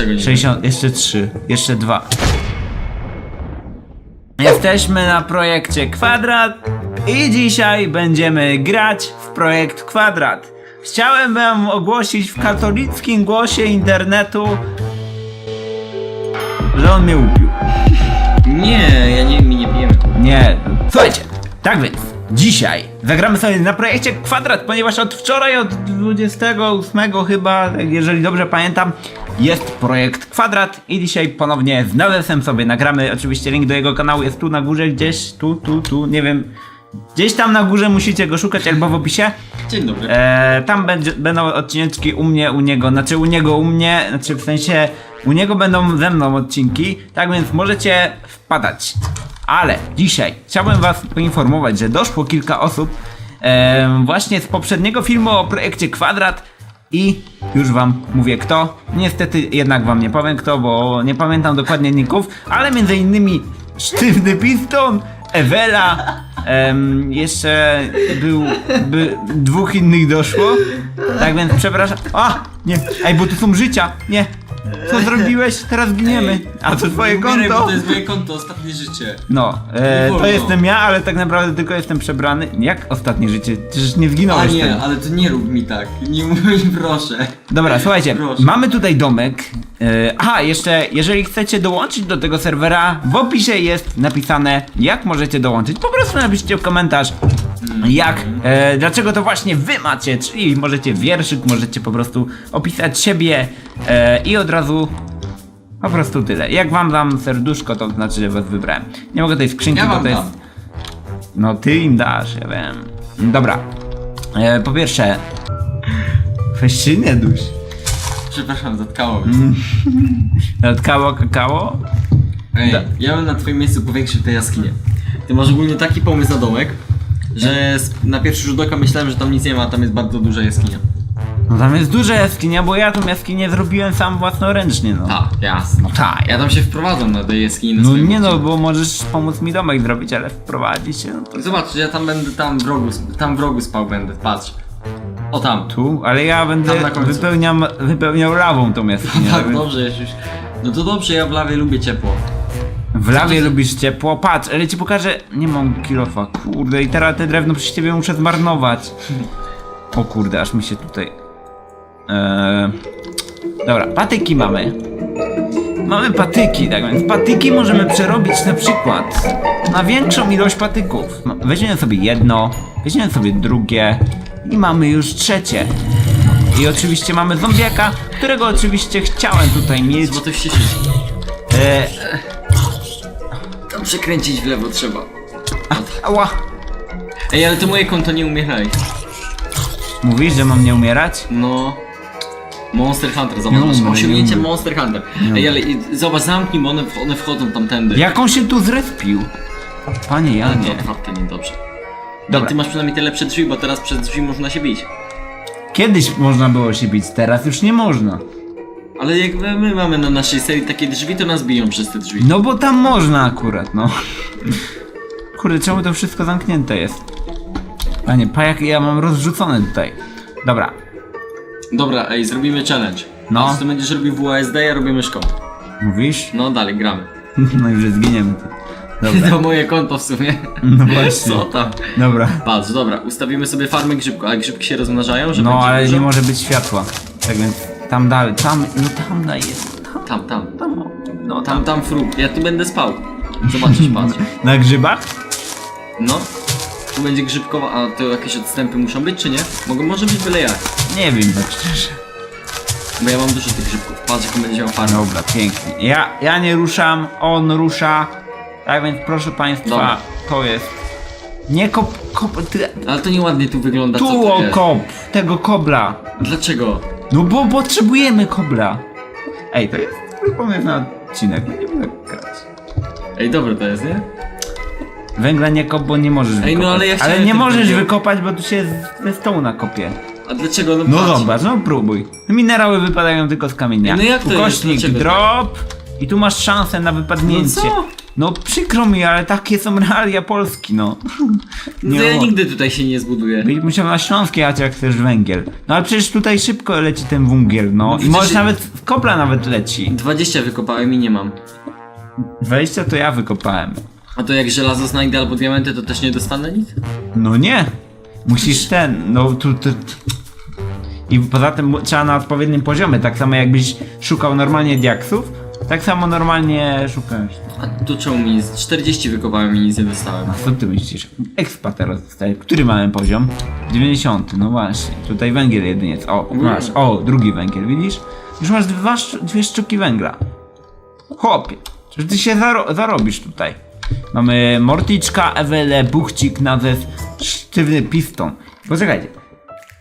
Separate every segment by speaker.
Speaker 1: Czego nie
Speaker 2: 60, jeszcze 3, jeszcze 2. Jesteśmy na projekcie Kwadrat i dzisiaj będziemy grać w projekt Kwadrat. Chciałem wam ogłosić w katolickim głosie internetu, że on mnie upił.
Speaker 1: Nie, ja nie, mi nie pijemy.
Speaker 2: Nie, słuchajcie, tak więc dzisiaj zagramy sobie na projekcie Kwadrat, ponieważ od wczoraj, od 28 chyba, jeżeli dobrze pamiętam, jest projekt Kwadrat i dzisiaj ponownie z Nalesem sobie nagramy. Oczywiście link do jego kanału jest tu na górze, gdzieś, tu, tu, tu, nie wiem. Gdzieś tam na górze musicie go szukać albo w opisie.
Speaker 1: Dzień dobry.
Speaker 2: E, tam będzie, będą odcineczki u mnie, u niego, znaczy u niego, u mnie, znaczy w sensie u niego będą ze mną odcinki, tak więc możecie wpadać. Ale dzisiaj chciałbym was poinformować, że doszło kilka osób e, właśnie z poprzedniego filmu o projekcie Kwadrat i już wam mówię kto. Niestety jednak wam nie powiem kto, bo nie pamiętam dokładnie ników, ale między innymi Sztywny Piston, Ewela, jeszcze był, by, dwóch innych doszło. Tak więc przepraszam. A! Nie, ej, bo tu są życia! Nie! Co zrobiłeś? Teraz giniemy. A to twoje
Speaker 1: Nie umieraj, bo
Speaker 2: konto?
Speaker 1: To jest moje konto, ostatnie życie.
Speaker 2: No, e, to jestem ja, ale tak naprawdę tylko jestem przebrany. Jak ostatnie życie? Przecież nie
Speaker 1: A
Speaker 2: zginąłeś
Speaker 1: nie,
Speaker 2: tym.
Speaker 1: ale to nie rób mi tak. Nie mi proszę.
Speaker 2: Dobra, słuchajcie,
Speaker 1: Proszę.
Speaker 2: mamy tutaj domek. E, aha, jeszcze, jeżeli chcecie dołączyć do tego serwera, w opisie jest napisane, jak możecie dołączyć. Po prostu napiszcie w komentarz, jak, e, dlaczego to właśnie wy macie, czyli możecie wierszyk, możecie po prostu opisać siebie e, i od razu. Po prostu tyle. Jak wam dam serduszko, to znaczy, że was wybrałem. Nie mogę tej skrzynki,
Speaker 1: Ja
Speaker 2: bo
Speaker 1: wam
Speaker 2: to jest.
Speaker 1: dam.
Speaker 2: No ty im dasz, ja wiem. Dobra. E, po pierwsze. Weź się nie duś.
Speaker 1: Przepraszam, zatkało mnie.
Speaker 2: Natkało kakao?
Speaker 1: Ej, ja bym na twoim miejscu powiększył tę jaskinię. Ty masz ogólnie taki pomysł na domek, że na pierwszy rzut oka myślałem, że tam nic nie ma, a tam jest bardzo duża jaskinia.
Speaker 2: No tam jest duża jaskinia, bo ja tą jaskinię zrobiłem sam własnoręcznie, no.
Speaker 1: Tak, jasne.
Speaker 2: No tak.
Speaker 1: Ja tam się wprowadzam na tej jaskini na
Speaker 2: No
Speaker 1: swoim
Speaker 2: nie no,
Speaker 1: odcinku.
Speaker 2: bo możesz pomóc mi domek zrobić, ale wprowadzić się, no to
Speaker 1: Zobacz, ja tam będę, tam w rogu, sp- tam w rogu spał będę, patrz. O tam.
Speaker 2: tu, ale ja będę
Speaker 1: Tam na końcu.
Speaker 2: wypełniam, wypełniał lawą tą jaskinię.
Speaker 1: Tak, dobrze, już. No to dobrze, ja w lawie lubię ciepło.
Speaker 2: W lawie lubisz ciepło, patrz, ale ci pokażę, nie mam kilofa, kurde, i teraz te drewno przy ciebie muszę zmarnować. O kurde, aż mi się tutaj... Eee... Dobra, patyki mamy. Mamy patyki, tak więc patyki możemy przerobić na przykład na większą ilość patyków. No, Weźmiemy sobie jedno, weźmiemy sobie drugie i mamy już trzecie. I oczywiście mamy zombiaka, którego oczywiście chciałem tutaj mieć.
Speaker 1: Bo to.
Speaker 2: Eee,
Speaker 1: Tam przekręcić w lewo trzeba.
Speaker 2: ała.
Speaker 1: Ej, ale to moje konto nie umieraj.
Speaker 2: Mówisz, że mam nie umierać?
Speaker 1: No. Monster Hunter, zobacz, masz
Speaker 2: umrę,
Speaker 1: osiągnięcie
Speaker 2: umrę.
Speaker 1: Monster Hunter.
Speaker 2: Nie
Speaker 1: Ej, ale i- zobacz, zamknij, bo one, one wchodzą tamtędy.
Speaker 2: Jak on się tu zrespił? Panie
Speaker 1: Ale to
Speaker 2: Janie.
Speaker 1: otwarte niedobrze.
Speaker 2: Dobra.
Speaker 1: Dobra. Ty masz przynajmniej te lepsze drzwi, bo teraz przez drzwi można się bić.
Speaker 2: Kiedyś można było się bić, teraz już nie można.
Speaker 1: Ale jak my, my mamy na naszej serii takie drzwi, to nas biją przez te drzwi.
Speaker 2: No bo tam można akurat, no. Kurde, czemu to wszystko zamknięte jest? Panie, pajak ja mam rozrzucone tutaj. Dobra,
Speaker 1: Dobra, ej, zrobimy challenge.
Speaker 2: No.
Speaker 1: No. Ty będziesz robił WASD, ja robię myszką.
Speaker 2: mówisz?
Speaker 1: No dalej, gramy.
Speaker 2: No i że zginiemy. Dobra,
Speaker 1: To moje konto w sumie.
Speaker 2: no właśnie.
Speaker 1: Co tam?
Speaker 2: Dobra.
Speaker 1: Patrz, dobra, ustawimy sobie farmę grzybku, a grzybki się rozmnażają, że
Speaker 2: No
Speaker 1: będzie
Speaker 2: ale
Speaker 1: dużo?
Speaker 2: nie może być światła. Tak więc tam dalej, tam, no tam daje. Tam,
Speaker 1: Tam, tam.
Speaker 2: tam, no
Speaker 1: Tam, tam fruk. Ja tu będę spał. Zobaczysz, patrz.
Speaker 2: Na grzybach?
Speaker 1: No. Tu będzie grzybkowa, a to jakieś odstępy muszą być, czy nie? Mogą, może być byle jak.
Speaker 2: Nie wiem tak szczerze.
Speaker 1: Bo ja mam dużo tych grzybków. Patrz, jaką będzie miał farmę.
Speaker 2: Dobra, pięknie. Ja, ja nie ruszam, on rusza. Tak więc proszę państwa,
Speaker 1: Dobra.
Speaker 2: to jest. Nie kop, kop ty,
Speaker 1: Ale to nieładnie tu wygląda, co
Speaker 2: tu
Speaker 1: to
Speaker 2: o
Speaker 1: jest.
Speaker 2: kop, tego kobla.
Speaker 1: Dlaczego?
Speaker 2: No bo potrzebujemy kobla. Ej, to jest mój pomysł na odcinek, no nie będę grać.
Speaker 1: Ej, dobre to jest, nie?
Speaker 2: Węgla nie kop, bo nie możesz
Speaker 1: Ej, no
Speaker 2: wykopać.
Speaker 1: ale ja chciałem
Speaker 2: nie możesz wykopać, bo tu się z- ze stołu nakopie.
Speaker 1: A dlaczego? No,
Speaker 2: No
Speaker 1: patrz.
Speaker 2: zobacz, no próbuj. Minerały wypadają tylko z kamienia.
Speaker 1: No jak to jest?
Speaker 2: Ukośnik
Speaker 1: Dlaczego tak?
Speaker 2: drop i tu masz szansę na wypadnięcie.
Speaker 1: No co?
Speaker 2: No przykro mi, ale takie są realia Polski, no.
Speaker 1: No to ja
Speaker 2: mo-
Speaker 1: nigdy tutaj się nie zbuduję.
Speaker 2: Byś musiał na Śląskie jechać jak chcesz węgiel. No ale przecież tutaj szybko leci ten węgiel, no.
Speaker 1: No
Speaker 2: I
Speaker 1: przecież-
Speaker 2: może nawet z kopla nawet leci.
Speaker 1: 20 wykopałem i nie mam.
Speaker 2: 20 to ja wykopałem.
Speaker 1: A to jak żelazo znajdę albo diamenty, to też nie dostanę nic?
Speaker 2: No nie. Musisz ten, no tu, tu. I poza tym trzeba na odpowiednim poziomie, tak samo jakbyś szukał normalnie diaksów, tak samo normalnie szukałeś.
Speaker 1: A tu czemu mi nic? 40 wykopałem i nic nie dostałem.
Speaker 2: A co ty myślisz? Expa teraz dostaję. Który mamy poziom? 90, no właśnie. Tutaj węgiel jedynie jest. O, masz. O, drugi węgiel, widzisz? Już masz dwa, szcz- dwie sztuki węgla. Chłopie, czy ty się zaro zarobisz tutaj? Mamy morticzka, ewele, buchcik, nazw, sztywny piston. Poczekajcie.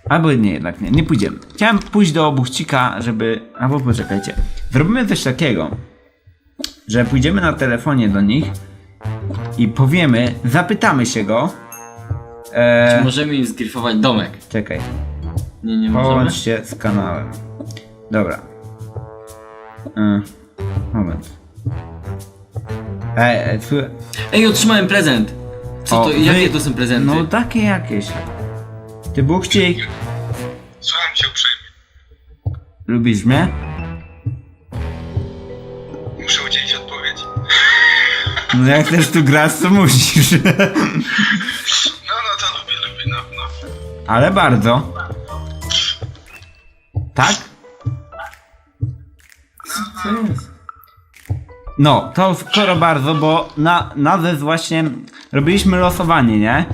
Speaker 2: Albo nie, jednak nie, nie pójdziemy. Chciałem pójść do buchcika, żeby... Albo poczekajcie. Zrobimy coś takiego, że pójdziemy na telefonie do nich i powiemy, zapytamy się go.
Speaker 1: Czy
Speaker 2: E,
Speaker 1: możemy im zgryfować domek?
Speaker 2: czekaj,
Speaker 1: Nie, nie możemy.
Speaker 2: połącz się z kanałem. Dobra. E, moment. Ej, ej, słuchaj.
Speaker 1: Ej, otrzymałem prezent! Co
Speaker 2: O,
Speaker 1: to?
Speaker 2: wy-
Speaker 1: Jakie to są prezenty?
Speaker 2: No takie jakieś. Ty Bukcik,
Speaker 3: Słucham cię uprzejmie.
Speaker 2: lubisz mnie?
Speaker 3: Muszę udzielić odpowiedzi.
Speaker 2: No jak też tu grasz, to musisz.
Speaker 3: No, no to lubię, lubię, no, no.
Speaker 2: Ale bardzo. Tak?
Speaker 1: Co jest?
Speaker 2: No, to skoro bardzo, bo na, na zez właśnie robiliśmy losowanie, nie?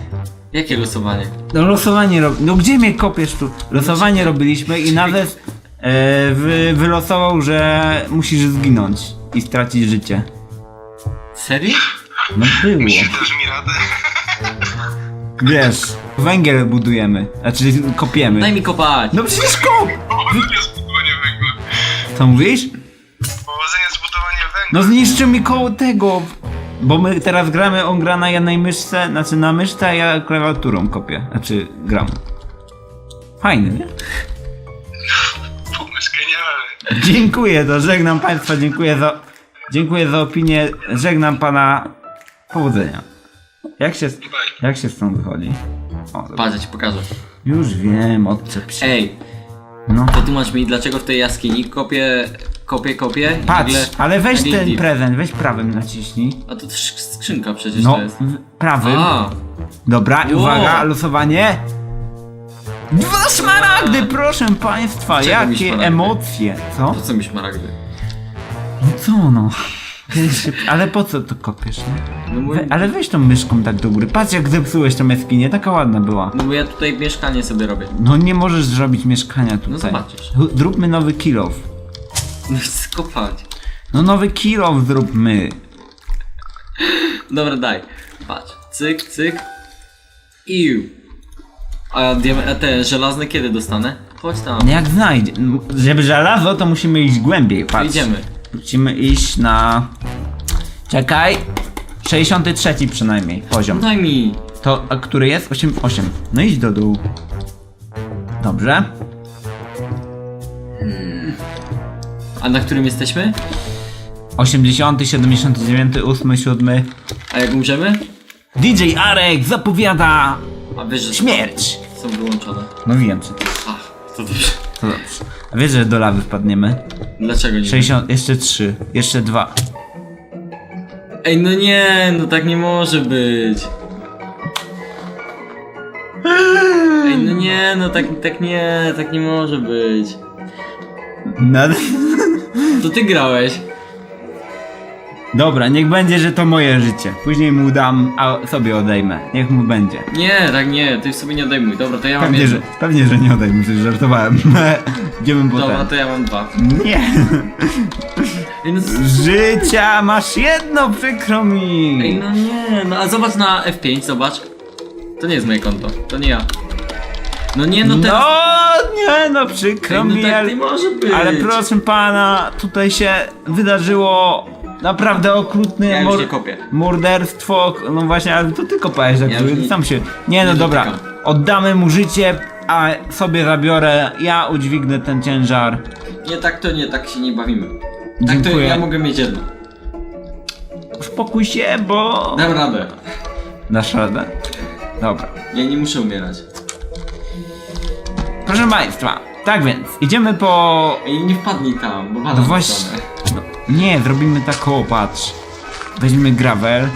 Speaker 1: Jakie losowanie?
Speaker 2: No losowanie rob... No gdzie mnie kopiesz tu? Losowanie robiliśmy i nawet e, wy, wylosował, że musisz zginąć i stracić życie.
Speaker 1: Serio?
Speaker 2: No było.
Speaker 3: Czy dasz mi radę?
Speaker 2: Wiesz, węgiel budujemy. Znaczy kopiemy.
Speaker 1: Daj mi kopać!
Speaker 2: No przecież kop!
Speaker 3: Powodzenia z budowaniem węgla.
Speaker 2: Co mówisz?
Speaker 3: Powodzenia z budowaniem węgla.
Speaker 2: No zniszczył mi koło tego. Bo my teraz gramy, on gra na jednej myszce, znaczy na myszce, a ja klawiaturą kopię. Znaczy gram. Fajny, nie?
Speaker 3: Pomysł genialny.
Speaker 2: Dziękuję, to żegnam Państwa, dziękuję za, dziękuję za opinię, żegnam Pana, powodzenia. Jak się, jak się stąd wychodzi? O, dobra.
Speaker 1: Patrz, ja ci pokażę.
Speaker 2: już wiem, odczep się.
Speaker 1: Ej,
Speaker 2: No.
Speaker 1: wytłumacz mi, dlaczego w tej jaskini kopię, kopię, kopię i
Speaker 2: Patrz,
Speaker 1: nagle...
Speaker 2: ale weź
Speaker 1: nagle
Speaker 2: ten prezent, weź prawym naciśnij.
Speaker 1: A to też skrzynka przecież
Speaker 2: No,
Speaker 1: to jest.
Speaker 2: w- prawym.
Speaker 1: A,
Speaker 2: Dobra, i
Speaker 1: Wow.
Speaker 2: uwaga, losowanie. Dwa szmaragdy, proszę Państwa,
Speaker 1: Czego mi
Speaker 2: jakie
Speaker 1: szmaragdy?
Speaker 2: emocje. Co?
Speaker 1: po co mi szmaragdy?
Speaker 2: No co no? Kiedyś się- Ale po co to kopiesz, nie?
Speaker 1: No bo,
Speaker 2: We, ale weź tą myszką tak do góry. Patrz jak zepsułeś tą jaskinię, taka ładna była.
Speaker 1: no bo ja tutaj mieszkanie sobie robię.
Speaker 2: No nie możesz zrobić mieszkania tutaj.
Speaker 1: No zobaczysz.
Speaker 2: Hu- Zróbmy nowy kill off.
Speaker 1: No skopać.
Speaker 2: No nowy kill off zróbmy.
Speaker 1: Dobra, daj. Patrz. Cyk, cyk. Iu. A, diam- a te żelazne kiedy dostanę? Chodź tam.
Speaker 2: Jak znajdzie. Żeby żelazo, to musimy iść głębiej, patrz.
Speaker 1: Idziemy.
Speaker 2: Musimy iść na... Czekaj. 63 przynajmniej poziom.
Speaker 1: Daj mi.
Speaker 2: To, a który jest? 8, 8. No idź do dół. Dobrze.
Speaker 1: A na którym jesteśmy?
Speaker 2: 80, 79, 8, 7.
Speaker 1: A jak umrzemy?
Speaker 2: DJ Arek zapowiada
Speaker 1: A wiesz, że
Speaker 2: śmierć.
Speaker 1: są wyłączone.
Speaker 2: No wiem przecież.
Speaker 1: Ach, to dobrze.
Speaker 2: To dobrze. A wiesz, że do lawy wpadniemy?
Speaker 1: Dlaczego nie?
Speaker 2: 60, jeszcze 3, jeszcze 2.
Speaker 1: Ej, no nie, no tak nie może być. Ej, no nie, no tak, tak nie, tak nie może być.
Speaker 2: Nad...
Speaker 1: To ty grałeś.
Speaker 2: Dobra, niech będzie, że to moje życie. Później mu dam, a sobie odejmę. Niech mu będzie.
Speaker 1: Nie, tak nie, ty sobie nie odejmuj. Dobra, to ja mam
Speaker 2: Pewnie, że, pewnie, że nie odejmę, przecież żartowałem. Idziemy
Speaker 1: Dobra,
Speaker 2: potem.
Speaker 1: to ja mam dwa.
Speaker 2: Nie.
Speaker 1: Ej, no,
Speaker 2: Życia masz jedno, przykro mi.
Speaker 1: ej, no nie, no a zobacz na F5, zobacz. To nie jest moje konto, to nie ja. No nie, no
Speaker 2: No,
Speaker 1: teraz...
Speaker 2: nie no, przykro
Speaker 1: Ej, no
Speaker 2: mi,
Speaker 1: tak
Speaker 2: ale,
Speaker 1: nie może być.
Speaker 2: ale proszę pana, tutaj się wydarzyło naprawdę okrutne
Speaker 1: Ja już
Speaker 2: mor-
Speaker 1: nie kopię.
Speaker 2: morderstwo, no właśnie, ale to ty kopałeś,
Speaker 1: Ja już nie-
Speaker 2: sam się, nie no
Speaker 1: nie
Speaker 2: dobra,
Speaker 1: dotykam.
Speaker 2: oddamy mu życie, a sobie zabiorę, ja udźwignę ten ciężar.
Speaker 1: Nie, tak to nie, tak się nie bawimy. Tak to
Speaker 2: Dziękuję.
Speaker 1: ja mogę mieć jedno.
Speaker 2: uspokój się, bo...
Speaker 1: Dam radę.
Speaker 2: Dasz radę? Dobra.
Speaker 1: Ja nie muszę umierać.
Speaker 2: Proszę Państwa, tak więc, idziemy po...
Speaker 1: Ej, nie wpadnij tam, bo
Speaker 2: No właśnie... No, nie, zrobimy tak, o, patrz. Weźmiemy gravel.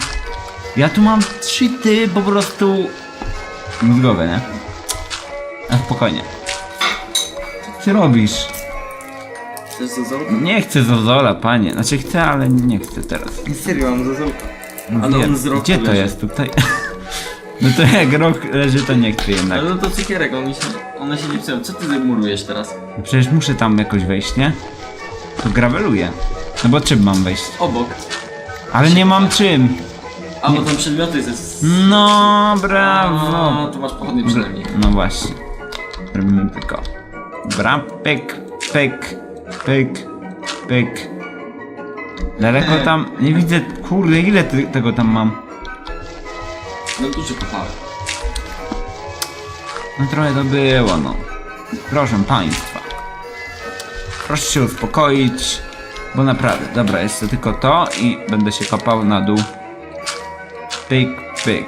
Speaker 2: Ja tu mam cheaty po prostu... Mózgowe, nie? A spokojnie. Co ty robisz?
Speaker 1: Chcesz zozol?
Speaker 2: Nie chcę Zozola, panie. Znaczy chcę, ale nie chcę teraz.
Speaker 1: Nie serio, mam zozolka.
Speaker 2: No
Speaker 1: Ale
Speaker 2: wiem.
Speaker 1: on z roku
Speaker 2: Gdzie to
Speaker 1: leży.
Speaker 2: jest? Tutaj? No to jak rok leży, to nie chcę jednak.
Speaker 1: Ale no to cukierek, on się, one się nie psują. Co ty murujesz teraz?
Speaker 2: No Przecież muszę tam jakoś wejść, nie? To graveluję. No bo czym mam wejść?
Speaker 1: Obok.
Speaker 2: Ale nie mam czym.
Speaker 1: A, bo tam przedmioty ze...
Speaker 2: No,
Speaker 1: A,
Speaker 2: brawo.
Speaker 1: to masz pochodnie przynajmniej.
Speaker 2: No właśnie. Robimy tylko. Dobra, pyk, pyk, pyk, pyk. Daleko tam, nie widzę, kurde, ile ty, tego tam mam?
Speaker 1: No duży kopałem.
Speaker 2: No trochę to było, no. Proszę państwa. Proszę się uspokoić, bo naprawdę, dobra, jest to tylko to i będę się kopał na dół. Pyk, pyk.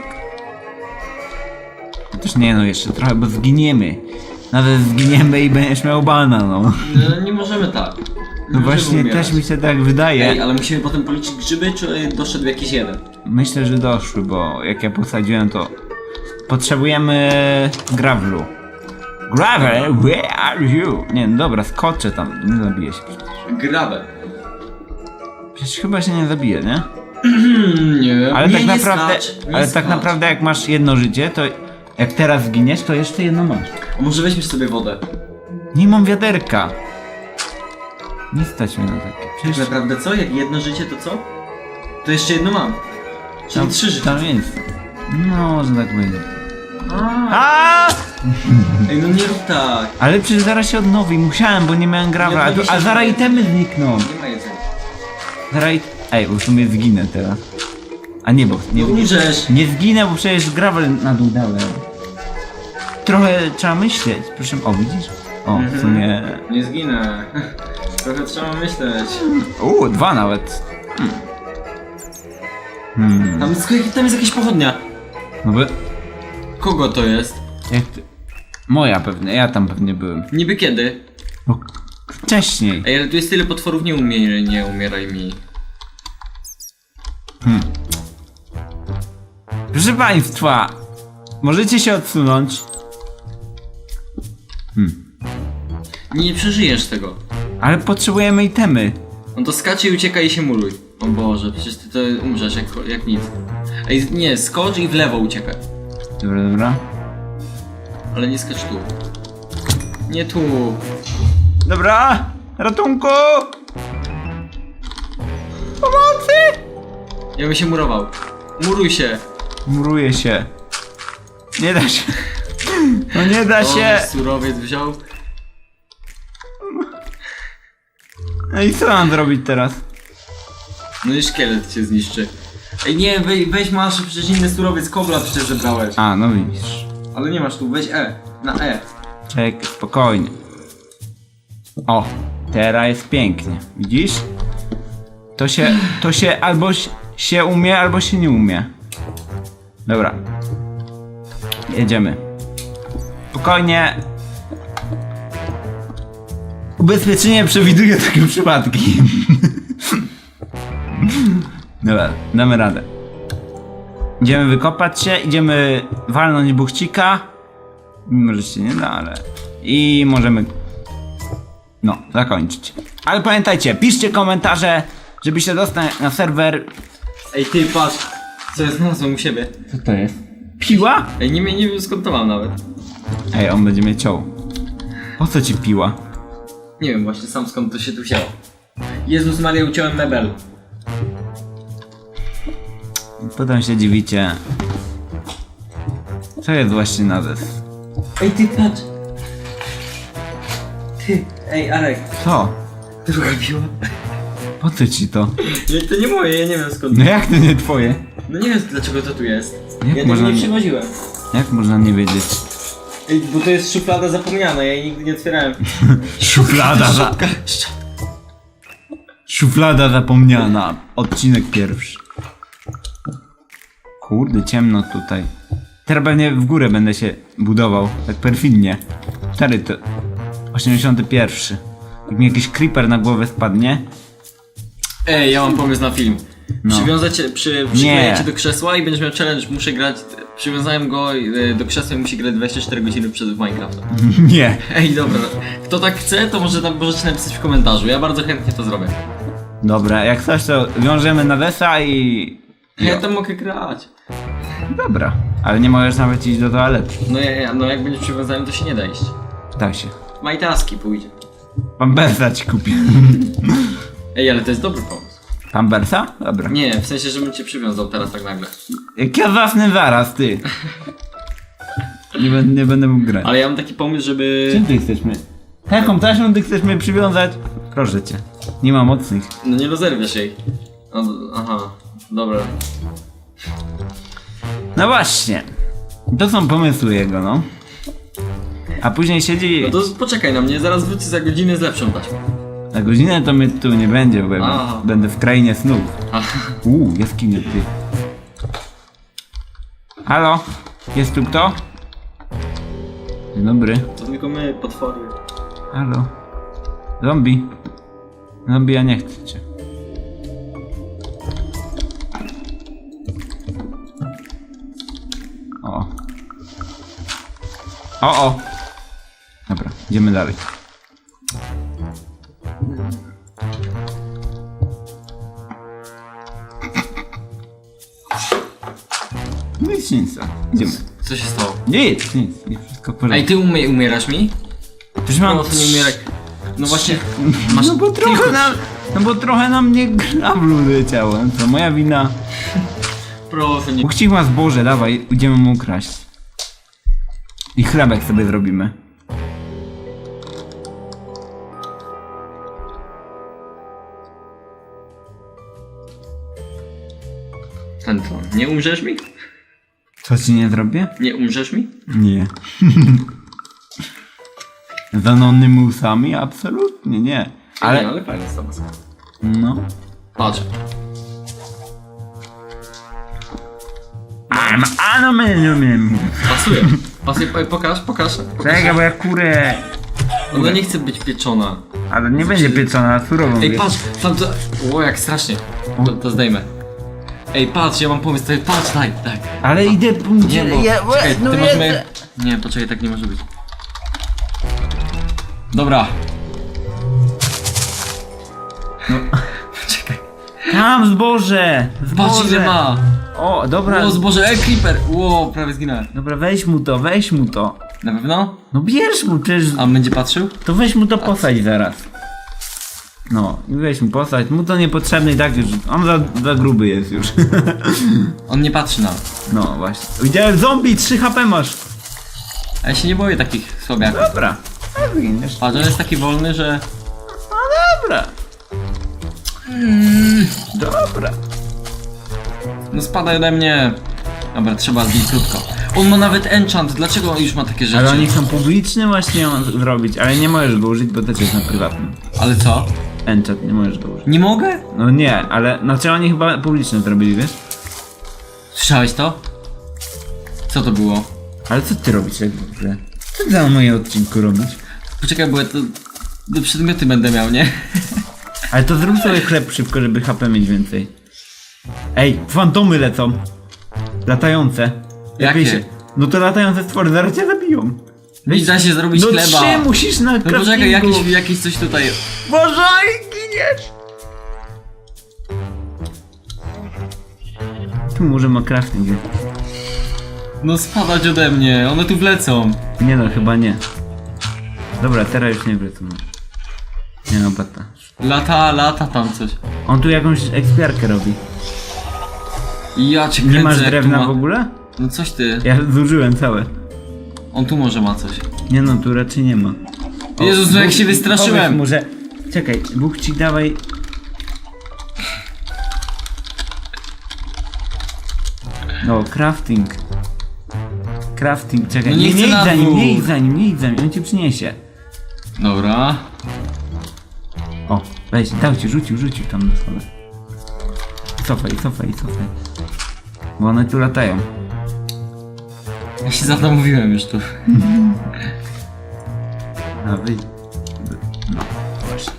Speaker 2: Chociaż nie no, jeszcze trochę, bo zginiemy. Nawet zginiemy i będziesz miał bana, no.
Speaker 1: No, nie możemy tak.
Speaker 2: No właśnie,
Speaker 1: umierać.
Speaker 2: też mi się tak wydaje.
Speaker 1: Ej, ale musimy potem policzyć grzyby, czy doszedł jakiś jeden?
Speaker 2: Myślę, że doszły, bo jak ja posadziłem to potrzebujemy gravelu. Gravel, where are you? Nie, no dobra, skoczę tam, nie zabiję się przecież.
Speaker 1: Grabę.
Speaker 2: Przecież chyba się nie zabije, nie?
Speaker 1: Nie.
Speaker 2: Ale
Speaker 1: nie,
Speaker 2: tak
Speaker 1: nie
Speaker 2: naprawdę,
Speaker 1: skacz, nie
Speaker 2: ale tak
Speaker 1: skacz.
Speaker 2: naprawdę jak masz jedno życie, to jak teraz zginiesz, to jeszcze jedno masz.
Speaker 1: A może weźmy sobie wodę?
Speaker 2: Nie mam wiaderka. Nie stać mnie na takie.
Speaker 1: Tak
Speaker 2: Przecież
Speaker 1: naprawdę co? Jak jedno życie, to co? To jeszcze jedno mam. Czyli trzy życia.
Speaker 2: tam jest. No, że tak będzie.
Speaker 1: A,
Speaker 2: A!
Speaker 1: Ej, no nie rób tak.
Speaker 2: Ale przecież zaraz się odnowi, musiałem, bo nie miałem gravela. A, a zaraz itemy znikną.
Speaker 1: Nie ma jedzenia.
Speaker 2: Zaraz it... Ej, bo w sumie zginę teraz. A nie, bo nie,
Speaker 1: No umrzesz.
Speaker 2: nie zginę, bo przecież gravel na dół dałem. Trochę trzeba myśleć, proszę. O, widzisz? O, w sumie...
Speaker 1: Nie zginę. Trochę trzeba myśleć.
Speaker 2: Uuu, dwa nawet. Hmm.
Speaker 1: Tam, jest- tam jest jakaś pochodnia.
Speaker 2: No bo...
Speaker 1: Kogo to jest?
Speaker 2: Jak ty... Moja pewnie, ja tam pewnie byłem.
Speaker 1: Niby kiedy?
Speaker 2: No, wcześniej.
Speaker 1: Ej, ale tu jest tyle potworów, nie umieraj, nie umieraj mi.
Speaker 2: Proszę państwa, możecie się odsunąć.
Speaker 1: Nie, nie przeżyjesz tego.
Speaker 2: Ale potrzebujemy itemy.
Speaker 1: On to skacze i ucieka i się muruj. O Boże, przecież ty to umrzesz jak, jak nic. Ej, nie, skocz i w lewo uciekaj.
Speaker 2: Dobra, dobra.
Speaker 1: Ale nie skacz tu. Nie tu.
Speaker 2: Dobra! Ratunku! Pomocy!
Speaker 1: Ja bym się murował. Muruj się.
Speaker 2: Muruje się. Nie da się. No nie da
Speaker 1: O,
Speaker 2: się.
Speaker 1: surowiec wziął.
Speaker 2: No i co mam zrobić teraz?
Speaker 1: No i szkielet cię zniszczy. Ej, nie, weź, weź masz przecież inny surowiec, kobla przecież zebrałeś.
Speaker 2: A, no widzisz.
Speaker 1: Ale nie masz tu, weź E. Na E.
Speaker 2: Czek, spokojnie. O, teraz jest pięknie. Widzisz? To się, to się albo się umie, albo się nie umie. Dobra. Jedziemy. Spokojnie. Ubezpieczenie przewiduje takie przypadki. Dobra, damy radę. Idziemy wykopać się, idziemy walnąć buchcika. Mimo, że się nie da, ale... I możemy... No, zakończyć. Ale pamiętajcie, piszcie komentarze, żeby się dostać na serwer...
Speaker 1: Ej, ty patrz. Co ja znalazłem u siebie.
Speaker 2: Co to jest? Piła?
Speaker 1: Ej, nie, nie wiem skąd to mam nawet.
Speaker 2: Ej, on będzie mnie ciął. Po co ci piła?
Speaker 1: Nie wiem właśnie sam skąd to się tu wzięło. Jezus Maria, uciąłem mebel.
Speaker 2: Potem się dziwicie. Co jest właśnie na zes?
Speaker 1: Ej, ty patrz. Ty, ej, Arek.
Speaker 2: Co?
Speaker 1: Druga piła.
Speaker 2: Po co ci to?
Speaker 1: Nie, to nie moje, ja nie wiem skąd.
Speaker 2: No jak to nie twoje?
Speaker 1: No nie wiem dlaczego to tu jest.
Speaker 2: Jak
Speaker 1: ja tego
Speaker 2: można
Speaker 1: nie
Speaker 2: nie-
Speaker 1: przywoziłem.
Speaker 2: Jak można nie wiedzieć?
Speaker 1: Ej, bo to jest szuflada zapomniana, ja jej nigdy nie otwierałem.
Speaker 2: Szuflada za... Szuflada zapomniana. Odcinek pierwszy. Kurde, ciemno tutaj. Teraz pewnie w górę będę się budował, tak perfidnie. Stary to... 81. Jak mi jakiś creeper na głowę spadnie.
Speaker 1: Ej, ja mam pomysł na film.
Speaker 2: No.
Speaker 1: Przywiązać cię, przy, przykleję cię do krzesła i będziesz miał challenge, muszę grać, przywiązałem go e, do krzesła i musi grać 24 godziny przed Minecraftem.
Speaker 2: Nie.
Speaker 1: Ej, dobra, kto tak chce, to może tam, możecie napisać w komentarzu, ja bardzo chętnie to zrobię.
Speaker 2: Dobra, jak coś to wiążemy na desa i...
Speaker 1: Ja tam mogę grać.
Speaker 2: Dobra, ale nie możesz nawet iść do toalety.
Speaker 1: No, ja, ja, no jak będziesz przywiązany, to się nie da iść.
Speaker 2: Da się.
Speaker 1: Majtaski pójdzie.
Speaker 2: Pampersa ci kupię.
Speaker 1: Ej, ale to jest dobry pomysł.
Speaker 2: Pampersa? Dobra.
Speaker 1: Nie, w sensie, żebym cię przywiązał teraz tak nagle.
Speaker 2: Zasnę zaraz, ty. Nie, będę- nie będę mógł grać.
Speaker 1: Ale ja mam taki pomysł, żeby...
Speaker 2: Czym ty chcesz mnie? Jaką taśmą ty chcesz mnie przywiązać? Proszę cię. Nie ma mocnych.
Speaker 1: No nie rozerwiesz jej. No, aha, dobra.
Speaker 2: No właśnie. To są pomysły jego, no. A później siedzi...
Speaker 1: No to poczekaj na mnie, zaraz wrócę za godzinę z lepszą taśmą.
Speaker 2: Na godzinę to mnie tu nie będzie, bo ja będę w krainie snów. Uuu, jaskinie ty. Halo? Jest tu kto? Dzień dobry.
Speaker 1: To tylko my, potwory.
Speaker 2: Halo? Zombie? Zombie, ja nie chcę cię. O. O, o. Dobra, idziemy dalej. Idziemy.
Speaker 1: Co się stało?
Speaker 2: Nic, nic, nic. Wszystko w porządku.
Speaker 1: Ej, ty umie, umierasz mi?
Speaker 2: Przecież mam...
Speaker 1: No, to nie umieraj. No właśnie, masz...
Speaker 2: No bo trochę na, no bo trochę na mnie grablu leciało. No Co, moja wina?
Speaker 1: Proszę, nie...
Speaker 2: Uchcich ma zboże, dawaj, idziemy mu ukraść. I chlebek sobie zrobimy.
Speaker 1: Ten co? Nie umrzesz mi?
Speaker 2: Co ci nie zrobię?
Speaker 1: Nie umrzesz mi?
Speaker 2: Nie. Z anonymusami? Absolutnie nie.
Speaker 1: Nie,
Speaker 2: Ale,
Speaker 1: ale fajnie jest to.
Speaker 2: no.
Speaker 1: Patrz.
Speaker 2: I'm anonymem.
Speaker 1: Pasuje. Pasuje, po- pokaż, pokaż. pokaż.
Speaker 2: Czekaj, bo ja kurę.
Speaker 1: Ona nie chce być pieczona.
Speaker 2: Ale nie będzie pieczona, surową
Speaker 1: Ej, patrz, tam to... O, jak strasznie. To, to zdejmę. Ej, patrz, ja mam pomysł, to- patrz, daj, daj.
Speaker 2: Ale idę...
Speaker 1: Nie, bo...
Speaker 2: ja,
Speaker 1: Czekaj,
Speaker 2: no
Speaker 1: ty masz. Nie, poczekaj, tak nie może być. Dobra. No, czekaj.
Speaker 2: Tam zboże!
Speaker 1: Patrz ile
Speaker 2: Zboże!
Speaker 1: ma!
Speaker 2: O, dobra.
Speaker 1: O, zboże, ej, creeper! Ło, prawie zginąłem.
Speaker 2: Dobra, weź mu to, weź mu to.
Speaker 1: Na pewno?
Speaker 2: No bierz mu, przecież...
Speaker 1: A on będzie patrzył?
Speaker 2: To weź mu to posadź zaraz. No, i weź mu posadź. Mu to niepotrzebne i tak już. On za, za gruby jest już.
Speaker 1: On nie patrzy na.
Speaker 2: No właśnie. Widziałem zombie, 3 HP masz.
Speaker 1: A ja się nie boję takich słabiaków.
Speaker 2: Dobra. No zginiesz.
Speaker 1: Patrz, on jest taki wolny, że...
Speaker 2: No dobra. Dobra.
Speaker 1: No spadaj ode mnie. Dobra, trzeba zbić krótko. On ma nawet enchant, dlaczego on już ma takie rzeczy?
Speaker 2: Ale oni są publiczne właśnie on zrobić, ale nie możesz go użyć, bo to jest na prywatnym.
Speaker 1: Ale co?
Speaker 2: Enchant, nie możesz go użyć.
Speaker 1: Nie mogę?
Speaker 2: No nie, ale znaczy oni chyba publiczne zrobili, wiesz?
Speaker 1: Słyszałeś to? Co to było?
Speaker 2: Ale co ty robisz jak w ogóle? Co ty na moim odcinku robić?
Speaker 1: Poczekaj, bo ja to... Do przedmioty będę miał, nie?
Speaker 2: Ale to zrób sobie chleb szybko, żeby HP mieć więcej. Ej, fantomy lecą. Latające. Lepiej
Speaker 1: Jakie?
Speaker 2: Się... No to latające stwory zaraz cię zabiją.
Speaker 1: Nie da się zrobić
Speaker 2: no
Speaker 1: chleba.
Speaker 2: trzy musisz na
Speaker 1: No poczekaj,
Speaker 2: craftingu.
Speaker 1: jakieś, jakieś coś tutaj...
Speaker 2: Bożaj, giniesz! Tu może ma crafting.
Speaker 1: No spadać ode mnie, one tu wlecą.
Speaker 2: Nie no, chyba nie. Dobra, teraz już nie wrócę. Nie no, bata.
Speaker 1: Lata, lata tam coś.
Speaker 2: On tu jakąś ekspiarkę robi.
Speaker 1: I ja cię
Speaker 2: Nie
Speaker 1: kręcę,
Speaker 2: masz
Speaker 1: jak tu
Speaker 2: drewna
Speaker 1: ma...
Speaker 2: w ogóle?
Speaker 1: No coś ty.
Speaker 2: Ja zużyłem całe.
Speaker 1: On tu może ma coś.
Speaker 2: Nie no, tu raczej nie ma.
Speaker 1: Jezus, no jak
Speaker 2: Bóg-
Speaker 1: się wystraszyłem.
Speaker 2: powiedz mu, że... Czekaj, Bóg ci dawaj... No, crafting. Crafting, czekaj.
Speaker 1: No nie
Speaker 2: nie,
Speaker 1: chcę
Speaker 2: nie idź
Speaker 1: na
Speaker 2: za nim, nie idź za nim, nie idź za nim, on ci przyniesie.
Speaker 1: Dobra.
Speaker 2: O, weź, dał ci, rzucił, rzucił tam na stole. Cofaj, cofaj, cofaj. Bo one tu latają.
Speaker 1: Ja się zadomówiłem już tu.
Speaker 2: No wy... wy- No, właśnie.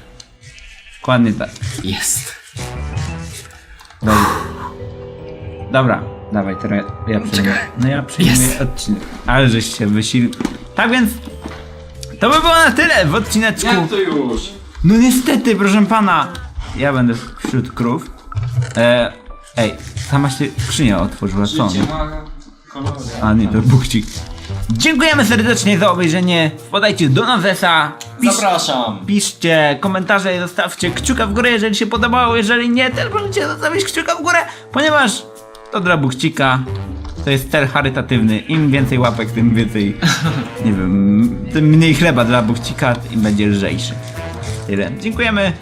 Speaker 2: Dokładnie tak.
Speaker 1: Jest.
Speaker 2: Dobra. Dobra, dawaj, teraz ja przejmę. No ja przejmuję
Speaker 1: Jest.
Speaker 2: odcinek. Ale żeś się wysil. Tak więc... To by było na tyle w odcineczku.
Speaker 1: to już?
Speaker 2: No niestety, proszę pana. Ja będę wśród krów. E, ej, sama się skrzynia otworzyła, co? A nie, to buchcik. Dziękujemy serdecznie za obejrzenie. Wpadajcie do Nozesa. Pisz,
Speaker 1: Zapraszam.
Speaker 2: piszcie komentarze i zostawcie kciuka w górę, jeżeli się podobało. Jeżeli nie, też możecie zostawić kciuka w górę, ponieważ to dla buchcika. To jest cel charytatywny. Im więcej łapek, tym więcej, nie wiem, tym mniej chleba dla buchcika, im będzie lżejszy. Tyle. Dziękujemy.